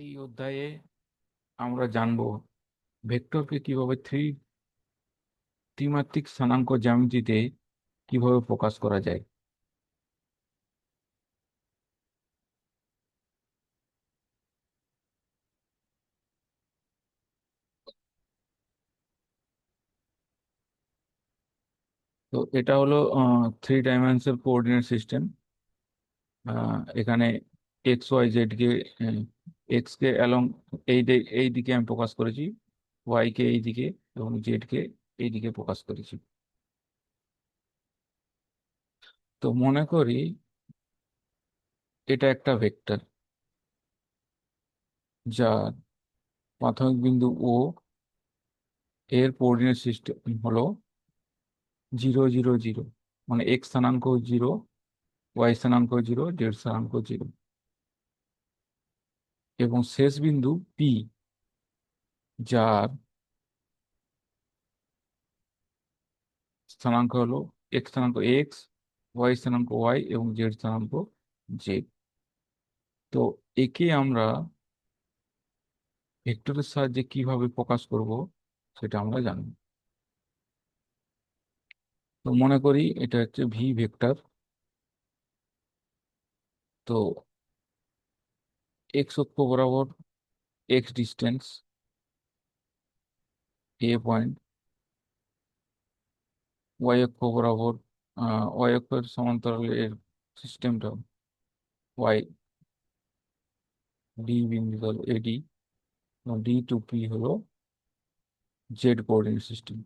এই অধ্যায়ে আমরা জানব ভেক্টরকে কীভাবে থ্রি ত্রিমাত্রিক স্থানাঙ্ক জ্যামিতিতে কীভাবে প্রকাশ করা যায়। তো এটা হলো থ্রি ডাইমেনশনাল কোঅর্ডিনেট সিস্টেম এখানে এক্স ওয়াই জেড কে এক্স কে অ্যালং এই এই দিকে আমি প্রকাশ করেছি ওয়াই কে এই দিকে এবং জেড কে এই দিকে প্রকাশ করেছি। তো মনে করি এটা একটা ভেক্টর যার প্রাথমিক বিন্দু ও এর কোঅর্ডিনেট সিস্টেম হলো জিরো জিরো জিরো মানে এক্স স্থানাঙ্ক জিরো ওয়াই স্থানাঙ্ক জিরো জেড স্থানাঙ্ক জিরো এবং শেষ বিন্দু পি যার স্থানাঙ্ক হলো এক্স স্থানাঙ্ক এক্স ওয়াই স্থানাঙ্ক ওয়াই এবং জেড স্থানাঙ্ক জেড তো একে আমরা ভেক্টরের সাহায্যে কীভাবে প্রকাশ করব সেটা আমরা জানি। তো মনে করি এটা হচ্ছে ভি ভেক্টর। তো এক্স অক্ষ বরাবর X distance A point Y অক্ষ বরাবর ওয়াই অক্ষের সমান্তরাল এর সিস্টেমটা ওয়াই ডি বিন্দু হল এডি ডি টু পি হলো জেড কোঅর্ডিনেট সিস্টেম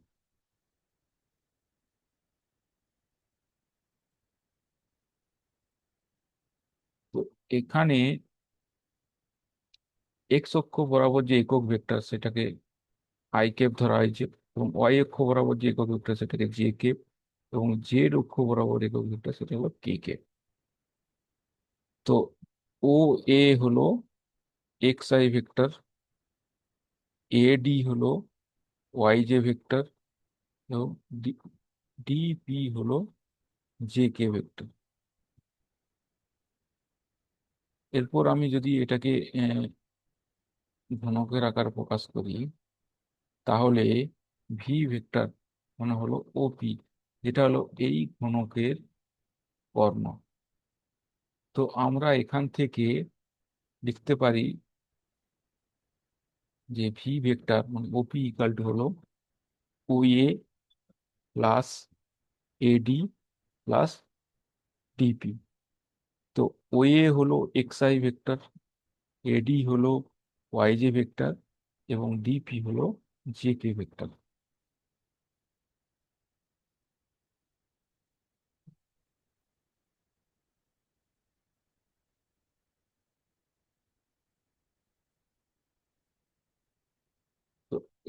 তো এখানে এক্স অক্ষ বরাবর যে একক ভেক্টর সেটাকে আই কেপ ধরা হয়েছে এবং ওয়াই অক্ষ বরাবর যে একক ভেক্টর সেটাকে জে কেপ এবং জেড অক্ষ বরাবর একক ভেক্টর সেটা হলো কে কেপ তো ও এ হলো X I vector A D হলো ওয়াই জে ভেক্টর এবং ডি পি হলো জে কে ভেক্টর। এরপর আমি যদি এটাকে ঘনকের আকার প্রকাশ করি, তাহলে ভি ভেক্টর মানে হলো ওপি যেটা হলো এই ঘনকের কর্ণ তো আমরা এখান থেকে লিখতে পারি যে ভি ভেক্টর মানে ওপি ইকাল টু হলো O A plus AD plus DP তো ও এ হলো এক্স আই ভেক্টর এডি হলো ওয়াই জে ভেক্টর এবং ডিপি হলো জে কে ভেক্টর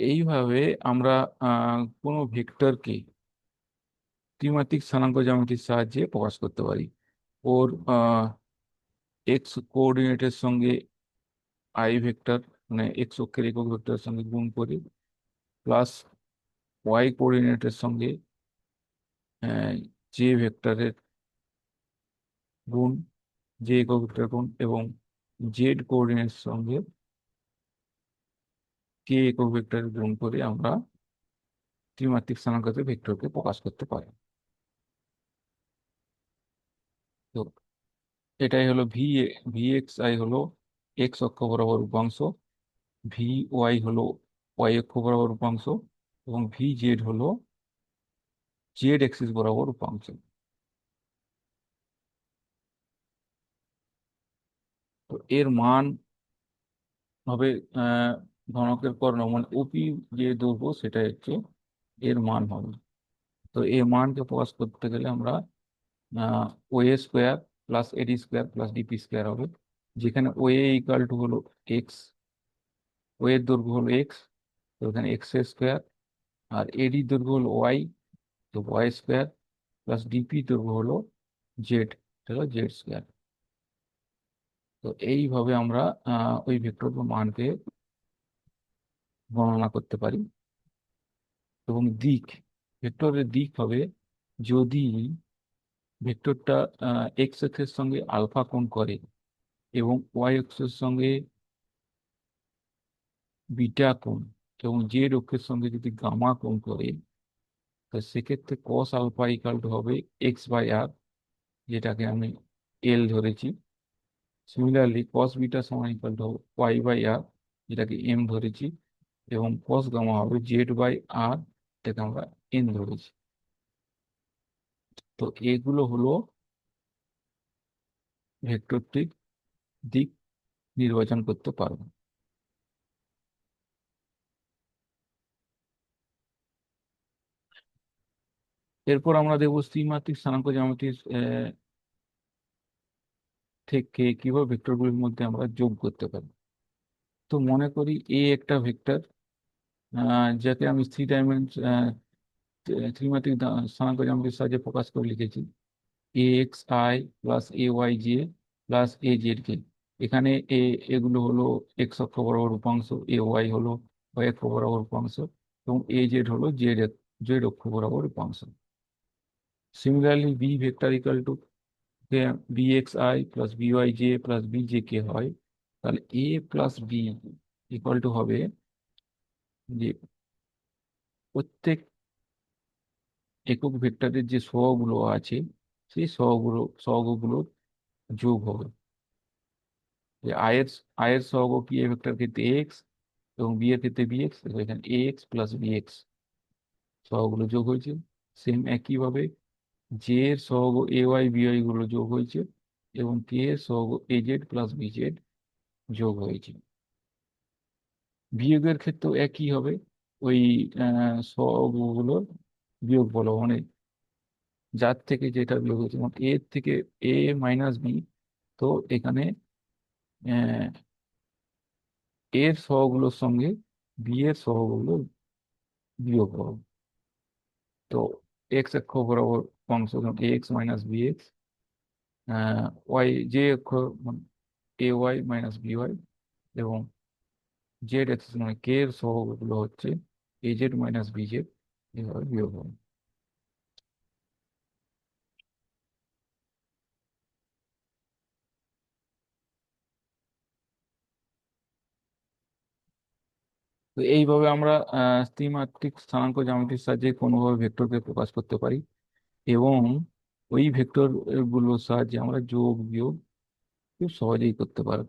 এইভাবে আমরা কোনো ভেক্টরকে ত্রিমাত্রিক স্থানাঙ্ক জ্যামিতির সাহায্যে প্রকাশ করতে পারি। ওর এক্স কোঅর্ডিনেটের সঙ্গে আই ভেক্টর মানে এক্স অক্ষের একক ভেক্টরের সঙ্গে গুণ করি প্লাস ওয়াই কোঅর্ডিনেটের সঙ্গে জে ভেক্টরের গুণ জে একক ভেক্টর গুণ এবং জেড কোঅর্ডিনেটের সঙ্গে কে একক ভেক্টরের গুণ করে আমরা ত্রিমাত্রিক স্থানাঙ্কতে ভেক্টরকে প্রকাশ করতে পারি। তো এটাই হলো ভি ভি এক্স আই হলো এক্স অক্ষ বরাবর উপাংশ ভি ওয়াই হলো ওয়াই অক্ষ বরাবর উপাংশ এবং ভি জেড হলো জেড এক্সিস বরাবর উপাংশ তো এর মান হবে ঘনকের কর্ণ মানে ওপি যে দৈর্ঘ্য সেটা হচ্ছে এর মান হবে। তো এর মানকে প্রকাশ করতে গেলে আমরা O A square plus AD square plus DP square হবে। যেখানে ও এ ইকাল টু হলো এক্স ওয়ের দৈর্ঘ্য হলো এক্স তো এখানে এক্স স্কোয়ার আর এডি দৈর্ঘ্য হলো ওয়াই তো ওয়াই স্কোয়ার প্লাস ডিপি দৈর্ঘ্য হলো জেড হলো জেড স্কোয়ার তো এইভাবে আমরা ওই ভেক্টর মানকে গণনা করতে পারি। এবং দিক, ভেক্টরের দিক হবে যদি ভেক্টরটা এক্স এক্সের সঙ্গে আলফা কোণ করে এবং ওয়াই এক্সের সঙ্গে বিটা কোণ এবং জেড অক্ষের সঙ্গে যদি গামা কোণ করে, তো সেক্ষেত্রে কস আলফা ইকাল টু হবে এক্স বাই আর যেটাকে আমি এল ধরেছি। সিমিলারলি কস বিটা সমান ইকাল টু হবে ওয়াই বাই আর যেটাকে এম ধরেছি, এবং কস গামা হবে জেড বাই আর যেটাকে আমরা এন ধরেছি। তো এগুলো হলো ভেক্টরটির দিক নির্বাচন করতে পারব। এরপর আমরা দেখব ত্রিমাত্রিক স্থানাঙ্ক জ্যামিতির থেকে কীভাবে ভেক্টরগুলির মধ্যে আমরা যোগ করতে পারি। তো মনে করি এ একটা ভেক্টর যাকে আমি থ্রি ডাইমেনশন ত্রিমাত্রিক স্থানাঙ্ক জ্যামিতির সাহায্যে প্রকাশ করে লিখেছি। A X I plus A Y J plus A Z K এখানে এ, এগুলো হলো এক্স অক্ষ বরাবর উপাংশ, এ ওয়াই হলো ওয়াই অক্ষ বরাবর উপাংশ এবং এ জেড হলো জেড জেড অক্ষ বরাবর উপাংশ। Similarly B vector equal to B X I plus B Y J plus B J K হয়। তাহলে A plus B equal to হবে যে প্রত্যেক একক ভেক্টরের যে সহগুলো আছে, সেই সহগুলো সহগগুলো যোগ হবে। যে আয়ের আয়ের সহগ কি এ ভেক্টর ক্ষেত্রে এক্স এবং বি এর ক্ষেত্রে বি এক্স এখানে A X plus B X সহগুলো যোগ হয়েছে। সেম একইভাবে জে এর সহগ এ ওয়াই বি ওয়াই গুলো যোগ হয়েছে এবং কে এর সহগ A Z plus B Z যোগ হয়েছে। বিয়োগের ক্ষেত্রেও একই হবে ওই সহগগুলোর বিয়োগ বলো মানে যার থেকে যেটা বিয়োগ হয়েছে মানে এ থেকে এ মাইনাস বি তো এখানে এর সহগুলোর সঙ্গে বি এর সহগুলো বিয়োগ হবে তো এক্স অক্ষ বরাবর অংশ x minus b x y j অক্ষ a y minus b y এবং জেড এক্স মানে কে এর সহগুলো হচ্ছে a z minus b z এভাবে বিয়োগ হবে তো এইভাবে আমরা ত্রিমাত্রিক স্থানাঙ্ক জ্যামিতির সাহায্যে কোনোভাবে ভেক্টরকে প্রকাশ করতে পারি এবং ওই ভেক্টরগুলোর সাহায্যে আমরা যোগ বিয়োগ খুব সহজেই করতে পারব।